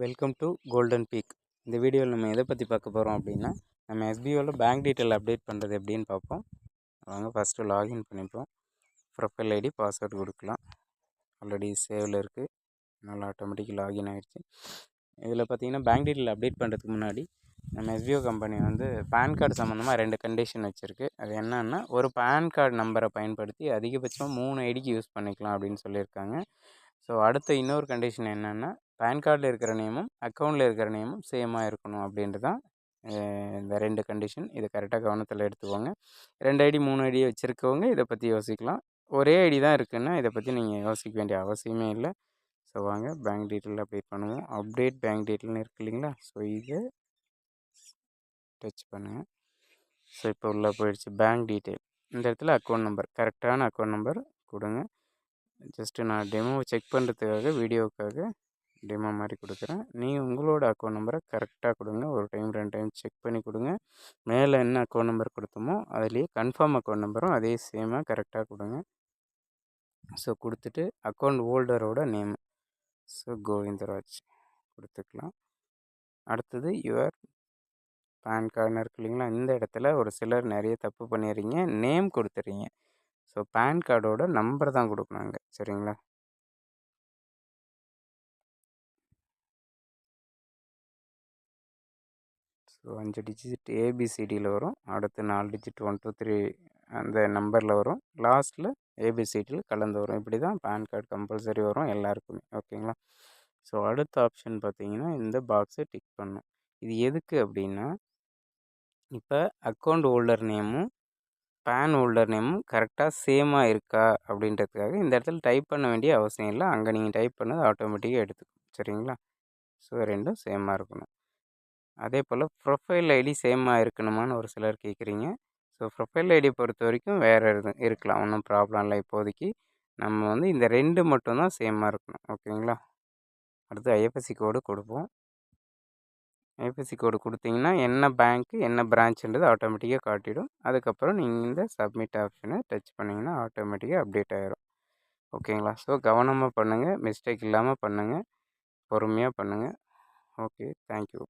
Welcome to golden peak இந்த வீடியோவில் நம்ம எதை பற்றி பார்க்க போகிறோம் அப்படின்னா நம்ம எஸ்பிஓவில் பேங்க் டீட்டெயில் அப்டேட் பண்ணுறது எப்படின்னு பார்ப்போம். வாங்க ஃபஸ்ட்டு லாகின் பண்ணிப்போம். ப்ரொஃபைல் ஐடி பாஸ்வேர்டு கொடுக்கலாம். ஆல்ரெடி சேவில் இருக்குது அதனால் ஆட்டோமேட்டிக் லாகின் ஆகிடுச்சு இதில் பார்த்தீங்கன்னா பேங்க் டீட்டெயில் அப்டேட் பண்ணுறதுக்கு முன்னாடி நம்ம எஸ்பிஓ கம்பெனி வந்து பேன் கார்டு சம்மந்தமாக ரெண்டு கண்டிஷன் வச்சுருக்கு. அது என்னன்னா ஒரு பேன் கார்டு நம்பரை பயன்படுத்தி அதிகபட்சமாக மூணு ஐடிக்கு யூஸ் பண்ணிக்கலாம் அப்படின்னு சொல்லியிருக்காங்க. ஸோ அடுத்த இன்னொரு கண்டிஷன் என்னென்னா பேன் கார்டில் இருக்கிற நேமும் அக்கௌண்ட்டில் இருக்கிற நேமும் சேமாக இருக்கணும் அப்படின்ட்டு தான் இந்த ரெண்டு கண்டிஷன் இதை கரெக்டாக கவனத்தில் எடுத்துக்கோங்க. ரெண்டு ஐடி மூணு ஐடி வச்சுருக்கவங்க இதை பற்றி யோசிக்கலாம். ஒரே ஐடி தான் இருக்குன்னா இதை பற்றி நீங்கள் யோசிக்க வேண்டிய அவசியமே இல்லை. ஸோ வாங்க பேங்க் டீட்டெயில் அப்டேட் பண்ணுவோம். அப்டேட் பேங்க் டீட்டெயில்னு இருக்கு இல்லைங்களா? ஸோ இது டச் பண்ணுங்கள் ஸோ இப்போ உள்ளே போயிடுச்சு பேங்க் டீட்டெயில் இந்த இடத்துல அக்கௌண்ட் நம்பர் கரெக்டான அக்கௌண்ட் நம்பர் கொடுங்க. ஜஸ்ட்டு நான் டெமோ செக் பண்ணுறதுக்காக வீடியோவுக்காக டெமோ மாதிரி கொடுக்குறேன். நீங்கள் உங்களோட அக்கௌண்ட் நம்பரை கரெக்டாக கொடுங்க. ஒரு டைம் ரெண்டு டைம் செக் பண்ணி கொடுங்க. மேலே என்ன அக்கௌண்ட் நம்பர் கொடுத்தோமோ அதுலேயே கன்ஃபார்ம் அக்கௌண்ட் நம்பரும் அதே சேமாக கரெக்டாக கொடுங்க. ஸோ கொடுத்துட்டு அக்கௌண்ட் ஹோல்டரோட நேம் ஸோ கோவிந்தராஜ் கொடுத்துக்கலாம். அடுத்தது யுவர் பேன் கார்டுன்னு இருக்கு இல்லைங்களா? இந்த இடத்துல ஒரு சிலர் நிறைய தப்பு பண்ணிடுறீங்க. நேம் கொடுத்துட்றீங்க. ஸோ பேன் கார்டோட நம்பர் தான் கொடுக்கணும் அங்கே. சரிங்களா? ஸோ அஞ்சு டிஜிட் ஏபிசிடியில் வரும். அடுத்து நாலு டிஜிட் ஒன் டூ த்ரீ அந்த நம்பரில் வரும். லாஸ்ட்டில் ஏபிசிடியில் கலந்து வரும். இப்படி தான் பேன் கார்டு கம்பல்சரி வரும் எல்லாருக்குமே. ஓகேங்களா ஸோ அடுத்த ஆப்ஷன் பார்த்தீங்கன்னா இந்த பாக்ஸை டிக் பண்ணும். இது எதுக்கு அப்படின்னா இப்போ அக்கௌண்ட் ஹோல்டர் நேமும் பேன் ஹோல்டர் நேமும் கரெக்டாக சேமாக இருக்கா அப்படின்றதுக்காக இந்த இடத்துல டைப் பண்ண வேண்டிய அவசியம் இல்லை. அங்கே நீங்கள் டைப் பண்ணது ஆட்டோமேட்டிக்காக எடுத்துக்கும் சரிங்களா? ஸோ ரெண்டும் சேமாக இருக்கணும். அதே போல் ப்ரொஃபைல் ஐடி சேமாக இருக்கணுமான்னு ஒரு சிலர் கேட்குறீங்க. ஸோ ப்ரொஃபைல் ஐடி பொறுத்த வரைக்கும் வேறு இது இருக்கலாம். ஒன்றும் ப்ராப்ளம் இல்லை. இப்போதைக்கு நம்ம வந்து இந்த ரெண்டு மட்டும்தான் சேமாக இருக்கணும். ஓகேங்களா? அடுத்து ஐஎஃப்எஸ்சி கோடு கொடுப்போம். ஐஎஃப்எஸ்சி கோடு கொடுத்தீங்கன்னா என்ன பேங்க்கு என்ன பிரான்ச்சுன்றது ஆட்டோமேட்டிக்காக காட்டிடும். அதுக்கப்புறம் நீங்கள் இந்த சப்மிட் ஆப்ஷனை டச் பண்ணிங்கன்னா ஆட்டோமேட்டிக்காக அப்டேட் ஆகிரும் ஓகேங்களா? ஸோ கவனமாக பண்ணுங்கள் மிஸ்டேக் இல்லாமல் பண்ணுங்கள் பொறுமையாக பண்ணுங்கள் ஓகே தேங்க்யூ